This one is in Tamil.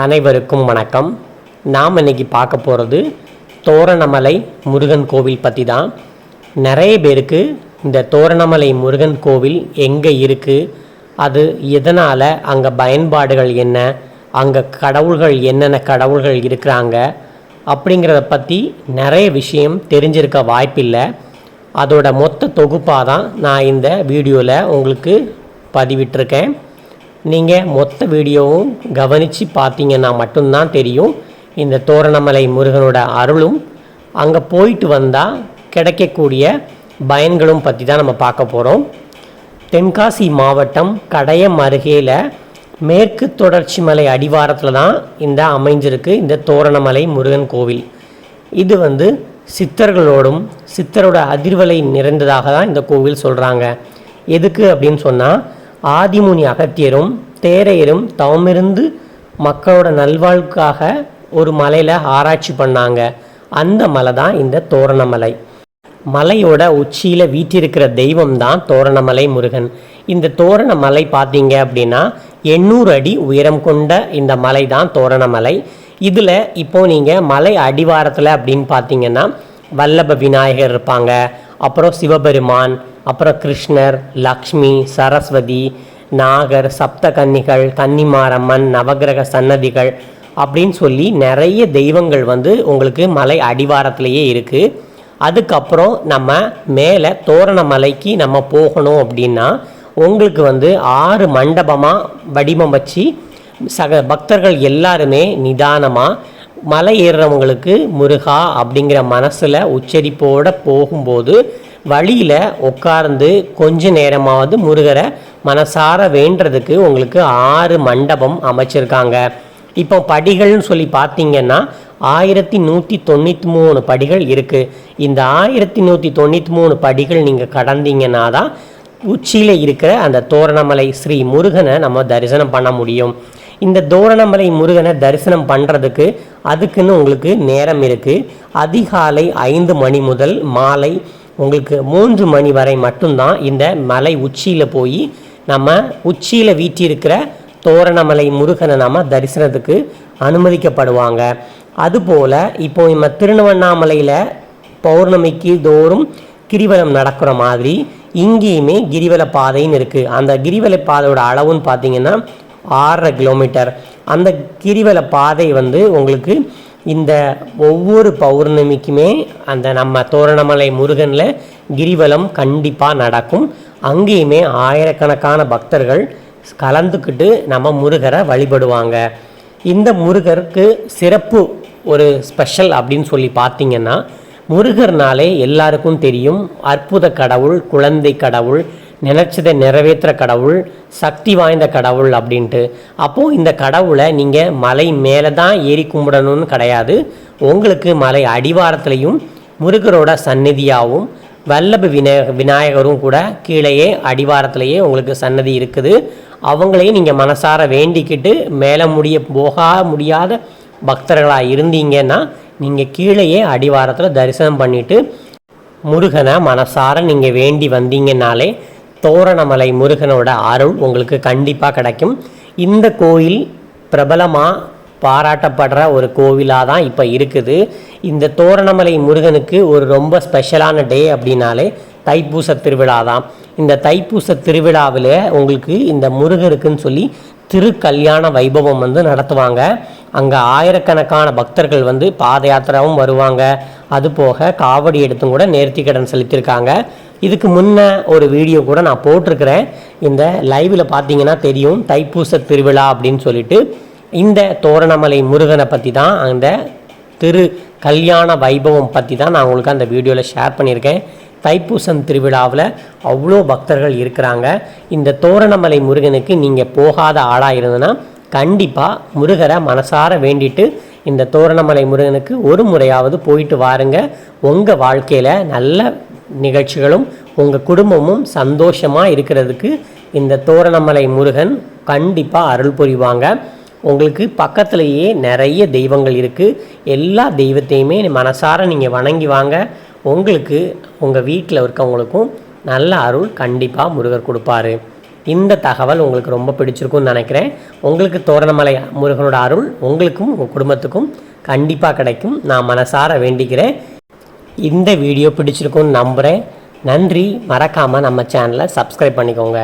அனைவருக்கும் வணக்கம். நாம் இன்னைக்கு பார்க்க போகிறது தோரணமலை முருகன் கோவில் பற்றி தான். நிறைய பேருக்கு இந்த தோரணமலை முருகன் கோவில் எங்கே இருக்குது அது எதனால் அங்கே பயன்பாடுகள் என்ன? அங்கே கடவுள்கள் என்னென்ன கடவுள்கள் இருக்கிறாங்க? அப்படிங்கிறத பற்றி நிறைய விஷயம் தெரிஞ்சிருக்க வாய்ப்பில்லை. அதோட மொத்த தொகுப்பாக தான் நான் இந்த வீடியோவில் உங்களுக்கு பதிவிட்டிருக்கேன். நீங்கள் மொத்த வீடியோவும் கவனித்து பார்த்தீங்கன்னா மட்டும்தான் தெரியும். இந்த தோரணமலை முருகனோட அருளும் அங்கே போயிட்டு வந்தால் கிடைக்கக்கூடிய பயன்களும் பற்றி தான் நம்ம பார்க்க போகிறோம் தென்காசி மாவட்டம் கடையம் அருகேல மேற்கு தொடர்ச்சி மலை அடிவாரத்தில் தான் இந்த அமைஞ்சிருக்கு இந்த தோரணமலை முருகன் கோவில். இது வந்து சித்தர்களோடும் சித்தரோட அதிர்வலை நிறைந்ததாக தான் இந்த கோவில் சொல்கிறாங்க எதுக்கு அப்படின்னு சொன்னால் ஆதிமுனி அகத்தியரும் தேரையரும் தவமிருந்து மக்களோட நல்வாழ்வுக்காக ஒரு மலையில் ஆராய்ச்சி பண்ணாங்க. அந்த மலை தான் இந்த தோரணமலை. மலையோட உச்சியில் வீற்றிருக்கிற தெய்வம் தான் தோரணமலை முருகன். இந்த தோரணமலை பார்த்தீங்க அப்படின்னா எண்ணூறு அடி உயரம் கொண்ட இந்த மலை தான் தோரணமலை. இதில் இப்போது நீங்கள் மலை அடிவாரத்தில் அப்படின்னு பார்த்தீங்கன்னா வல்லப விநாயகர் இருப்பாங்க. அப்புறம் சிவபெருமான் அப்புறம் கிருஷ்ணர் லக்ஷ்மி சரஸ்வதி நாகர் சப்த கன்னிகள் கன்னிமாரம்மன் நவகிரக சன்னதிகள் அப்படின்னு சொல்லி நிறைய தெய்வங்கள் வந்து உங்களுக்கு மலை அடிவாரத்திலேயே இருக்குது அதுக்கப்புறம் நம்ம மேலே தோரணமலைக்கு நம்ம போகணும் அப்படின்னா உங்களுக்கு வந்து ஆறு மண்டபமாக வடிவம் வச்சு சக பக்தர்கள் எல்லாருமே நிதானமாக மலை ஏறுறவங்களுக்கு முருகா அப்படிங்கிற மனசில் உச்சரிப்போடு போகும்போது வழியில் உட்கார்ந்து கொஞ்ச நேரமாவது முருகரை மனசார வேண்டுறதுக்கு உங்களுக்கு ஆறு மண்டபம் அமைச்சிருக்காங்க. இப்போ படிகள்னு சொல்லி பார்த்தீங்கன்னா ஆயிரத்தி நூற்றி தொண்ணூற்றி மூணு படிகள் இருக்குது இந்த ஆயிரத்தி நூற்றி தொண்ணூற்றி மூணு படிகள் நீங்கள் கடந்தீங்கன்னா தான் உச்சியில் இருக்கிற அந்த தோரணமலை ஸ்ரீ முருகனை நம்ம தரிசனம் பண்ண முடியும். இந்த தோரணமலை முருகனை தரிசனம் பண்ணுறதுக்கு அதுக்குன்னு உங்களுக்கு நேரம் இருக்குது அதிகாலை ஐந்து மணி முதல் மாலை உங்களுக்கு மூன்று மணி வரை மட்டும்தான் இந்த மலை உச்சியில் போய் நம்ம உச்சியில் வீற்றிருக்கிற தோரணமலை முருகனை நம்ம தரிசனத்துக்கு அனுமதிக்கப்படுவாங்க. அதுபோல் இப்போ நம்ம திருநவண்ணாமலையில் பௌர்ணமிக்கு தோறும் கிரிவலம் நடக்கிற மாதிரி இங்கேயுமே கிரிவல பாதைன்னு இருக்குது அந்த கிரிவல பாதையோட அளவுன்னு பார்த்தீங்கன்னா ஆறரை கிலோமீட்டர். அந்த கிரிவல பாதை வந்து உங்களுக்கு இந்த ஒவ்வொரு பௌர்ணமிக்குமே அந்த நம்ம தோரணமலை முருகனில் கிரிவலம் கண்டிப்பாக நடக்கும். அங்கேயுமே ஆயிரக்கணக்கான பக்தர்கள் கலந்துக்கிட்டு நம்ம முருகரை வழிபடுவாங்க. இந்த முருகருக்கு சிறப்பு ஒரு ஸ்பெஷல் அப்படின்னு சொல்லி பார்த்தீங்கன்னா முருகர்னாலே எல்லாருக்கும் தெரியும். அற்புத கடவுள் குழந்தை கடவுள் நினைச்சதை நிறைவேற்றுற கடவுள் சக்தி வாய்ந்த கடவுள் அப்படின்ட்டு. அப்போது இந்த கடவுளை நீங்கள் மலை மேலே தான் ஏறி கும்பிடணும்னு கிடையாது. உங்களுக்கு மலை அடிவாரத்துலேயும் முருகரோட சந்நிதியாகவும் வல்லப விநாய விநாயகரும் கூட கீழேயே அடிவாரத்திலேயே உங்களுக்கு சன்னதி இருக்குது. அவங்களையும் நீங்கள் மனசார வேண்டிக்கிட்டு மேலே முடிய போக முடியாத பக்தர்களாக இருந்தீங்கன்னா நீங்கள் கீழேயே அடிவாரத்தில் தரிசனம் பண்ணிவிட்டு முருகனை மனசார நீங்கள் வேண்டி வந்தீங்கன்னாலே தோரணமலை முருகனோட அருள் உங்களுக்கு கண்டிப்பாக கிடைக்கும். இந்த கோயில் பிரபலமாக பாராட்டப்படுற ஒரு கோவிலாக தான் இப்போ இருக்குது. இந்த தோரணமலை முருகனுக்கு ஒரு ரொம்ப ஸ்பெஷலான டே அப்படின்னாலே தைப்பூச திருவிழா தான் இந்த தைப்பூச திருவிழாவில் உங்களுக்கு இந்த முருகருக்குன்னு சொல்லி திருக்கல்யாண வைபவம் வந்து நடத்துவாங்க. அங்கே ஆயிரக்கணக்கான பக்தர்கள் வந்து பாத யாத்திராவும் வருவாங்க. அது போக காவடி எடுத்தும் கூட நேர்த்தி கடன் செலுத்தியிருக்காங்க. இதுக்கு முன்ன ஒரு வீடியோ கூட நான் போட்டிருக்கிறேன். இந்த லைவில் பார்த்தீங்கன்னா தெரியும் தைப்பூச திருவிழா அப்படின்னு சொல்லிட்டு. இந்த தோரணமலை முருகனை பற்றி தான் அந்த திரு கல்யாண வைபவம் பற்றி தான் நான் உங்களுக்கு அந்த வீடியோவில் ஷேர் பண்ணியிருக்கேன். தைப்பூசம் திருவிழாவில் அவ்வளோ பக்தர்கள் இருக்கிறாங்க. இந்த தோரணமலை முருகனுக்கு நீங்கள் போகாத ஆளாக இருந்ததுன்னா கண்டிப்பாக முருகரை மனசார வேண்டிட்டு இந்த தோரணமலை முருகனுக்கு ஒரு முறையாவது போயிட்டு வாருங்க. உங்கள் வாழ்க்கையில் நல்ல நிகழ்ச்சிகளும் உங்கள் குடும்பமும் சந்தோஷமாக இருக்கிறதுக்கு இந்த தோரணமலை முருகன் கண்டிப்பாக அருள் புரிவாங்க. உங்களுக்கு பக்கத்துலேயே நிறைய தெய்வங்கள் இருக்குது எல்லா தெய்வத்தையுமே மனசார நீங்கள் வணங்கி வாங்க. உங்களுக்கு உங்கள் வீட்டில் இருக்கவங்களுக்கும் நல்ல அருள் கண்டிப்பாக முருகர் கொடுப்பாரு. இந்த தகவல் உங்களுக்கு ரொம்ப பிடிச்சிருக்கும்னு நினைக்கிறேன். உங்களுக்கு தோரணமலை முருகனோட அருள் உங்களுக்கும் உங்கள் குடும்பத்துக்கும் கண்டிப்பாக கிடைக்கும். நான் மனசார வேண்டிக்கிறேன். இந்த வீடியோ பிடிச்சிருக்கும்னு நம்புகிறேன் நன்றி. மறக்காமல் நம்ம சேனலை சப்ஸ்கிரைப் பண்ணிக்கோங்க.